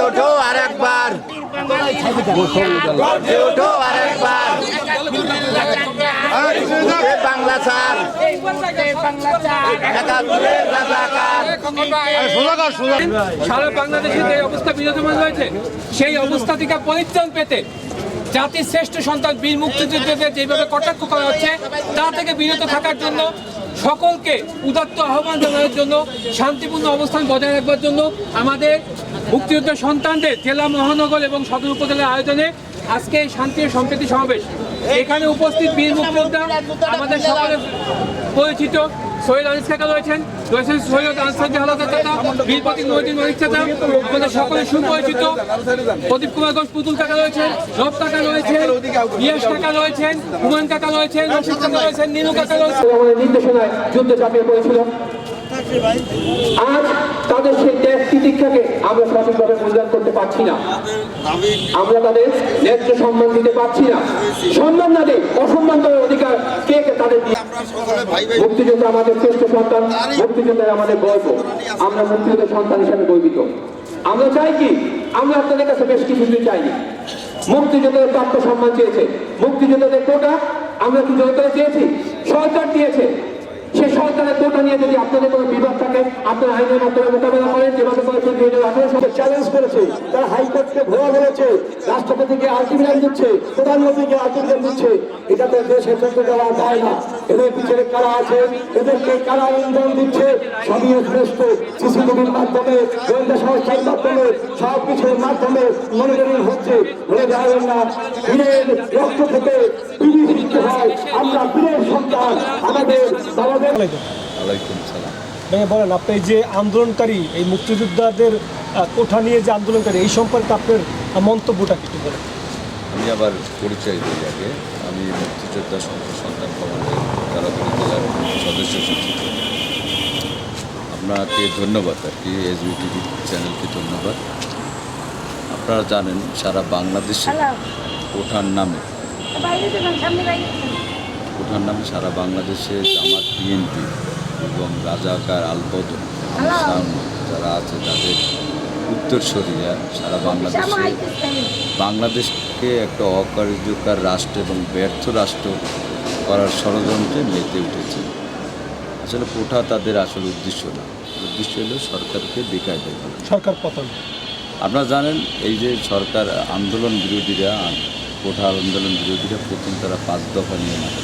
ওঠো আর একবার ওঠো আর একবার বাংলা স্যার। একাত্তরের রাজাকার সারা বাংলাদেশে যে অবস্থা বিরাজমান রয়েছে, সেই অবস্থা থেকে পরিত্রাণ পেতে জাতির শ্রেষ্ঠ সন্তান বীর মুক্তিযুদ্ধদের যেভাবে কটাক্ষ করা হচ্ছে, তা থেকে বিরত থাকার জন্য, সকলকে উদাত্ত আহ্বান জানানোর জন্য, শান্তিপূর্ণ অবস্থান বজায় রাখবার জন্য, আমাদের মুক্তিযুদ্ধ সন্তানদের জেলা মহানগর এবং সদর উপজেলার আয়োজনে আজকে শান্তি ও সম্প্রীতি সমাবেশ। এখানে উপস্থিত বীর মুক্তিযোদ্ধা, আমাদের সকলের পরিচিত সৈয়দ আনিস কাকা রয়েছেন। রয়েছেন সৈয়দ আনসার জাহালাদার কাকা বীর প্রতীক মহিদিন মানিক চাচা, আমাদের সকলের সুপরিচিত। প্রদীপ কুমার ঘোষ, পুতুল কাকা রয়েছেন, রব কাকা রয়েছেন ইয়াস কাকা রয়েছেন, হুমায়ুন কাকা রয়েছেন, রশিদ কাকা রয়েছেন, নীলু কাকা রয়েছেন। নির্দেশনায় যুদ্ধ চাপিয়ে পড়েছিল। আজ তাদের সেই ত্যাগ তিতিক্ষাকে আমরা সঠিকভাবে মূল্যায়ন করতে পারছি না। আমরা তাদের ন্যায্য সম্মান দিতে পারছি না। সম্মান না দেয় অসম্মান দেওয়ার অধিকার কে কে তাদের দিয়ে মুক্তিযুদ্ধ আমাদের শ্রেষ্ঠ সন্তান মুক্তিযুদ্ধ আমাদের গর্ব। আমরা মুক্তিযুদ্ধের সন্তান হিসাবে গর্বিত। আমরা চাই কি? আমরা আপনাদের কাছে বেশ কিছু চাইনি। মুক্তিযোদ্ধাদের প্রাপ্ত সম্মান চেয়েছে। মুক্তিযোদ্ধাদের কোটা আমরা কি জয় করে চেয়েছি? সরকার দিয়েছে। সরকারের কোটা নিয়ে যদি আপনাদের কোনো বিবাদ থাকে, আপনার আইনের মাধ্যমে মোকাবেলা করেন, যেভাবে করেছেন দুই হাজার আঠারো সালে চ্যালেঞ্জ করেছে। তারা হাইকোর্টকে ভুয়া বলেছে রাষ্ট্রপতিকে আলটিমেটাম দিচ্ছে, প্রধানমন্ত্রীকে আলটিমেটাম দিচ্ছে। এটাতে দেশে চলতে দেওয়া যায় না। এদের পিছনে কারা আছে? এদেরকে কারা ইন্ধন দিচ্ছে? সবই শ্রেষ্ঠ সিসিটিভির মাধ্যমে, গোয়েন্দা সংস্থার মাধ্যমে সব কিছুর মাধ্যমে মনিটরিং হচ্ছে। ভুলে যাবেন না রক্ত থেকে হয় আমরা বীরের সন্তান আমাদের সালাম ভাইয়া বলেন আপনি যে আন্দোলনকারী এই মুক্তিযোদ্ধাদের কোঠা নিয়ে যে আন্দোলনকারী এই সম্পর্কে আপনার মন্তব্যটা কি একটু বলেন। আমি আবার পরিচয় দিই আগে। আমি মুক্তিযোদ্ধা সংঘ সন্তান কমান্ডের তারাপুরি জেলার সদস্য সচিব। আপনাকে ধন্যবাদ আর কি এসবি টিভি চ্যানেলকে ধন্যবাদ। আপনারা জানেন সারা বাংলাদেশে কোঠার নামে কোঠার নামে সারা বাংলাদেশে জামাত বিএনপি এবং রাজাকার আনসার যারা আছে তাদের উত্তর উত্তরসূরিরা সারা বাংলাদেশে বাংলাদেশকে একটা অকার্যকর রাষ্ট্র এবং ব্যর্থ রাষ্ট্র করার ষড়যন্ত্রে মেতে উঠেছে। আসলে কোঠা তাদের আসল উদ্দেশ্য না। উদ্দেশ্য হলো সরকারকে বেকায় দেওয়া সরকার পতন। আপনারা জানেন এই যে সরকার আন্দোলন বিরোধীরা কোঠা আন্দোলন বিরোধীরা প্রথম তারা পাঁচ দফা নিয়ে মাঠে।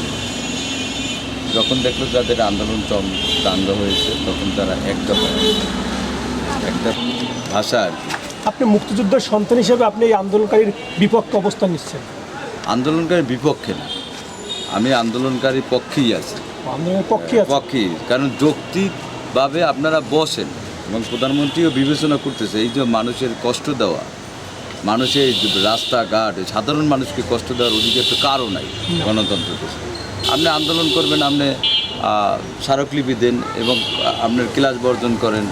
যখন দেখল যাদের আন্দোলন চম দাঙ্গ হয়েছে তখন তারা এক দফা একটা ভাষা আর কি। আপনি মুক্তিযোদ্ধার সন্তান হিসেবে আপনি এই আন্দোলনকারীর বিপক্ষে অবস্থান নিচ্ছেন? আন্দোলনকারীর বিপক্ষে না। আমি আন্দোলনকারীর পক্ষেই আছি। আন্দোলনের পক্ষে পক্ষেই কারণ যৌক্তিকভাবে আপনারা বসেন এবং প্রধানমন্ত্রীও বিবেচনা করতেছে এই যে মানুষের কষ্ট দেওয়া মানুষের রাস্তাঘাট সাধারণ মানুষকে কষ্ট দেওয়ার অধিকার তো কারও নাই গণতন্ত্র দেশে আপনি আন্দোলন করবেন আপনি স্মারকলিপি দেন এবং আপনার ক্লাস বর্জন করেন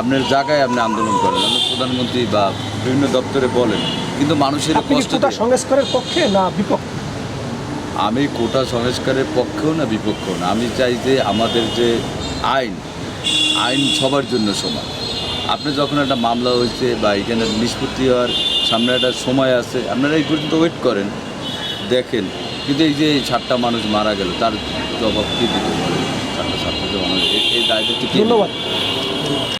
আপনার জায়গায় আপনি আন্দোলন করেন। আপনি প্রধানমন্ত্রী বা বিভিন্ন দপ্তরে বলেন কিন্তু মানুষের কষ্ট সংস্কারের পক্ষে না বিপক্ষে? আমি কোটা সংস্কারের পক্ষেও না বিপক্ষেও না। আমি চাই যে আমাদের যে আইন আইন সবার জন্য সমান। আপনি যখন একটা মামলা হয়েছে বা এখানে নিষ্পত্তি হওয়ার সামনে একটা সময় আছে। আপনারা এই পর্যন্ত ওয়েট করেন, দেখেন। কিন্তু এই যে সাতটা মানুষ মারা গেল, তার জবাব কী দিতে পারে সাতটা সাতটা মানুষ এই- এই দায়িত্ব ধন্যবাদ।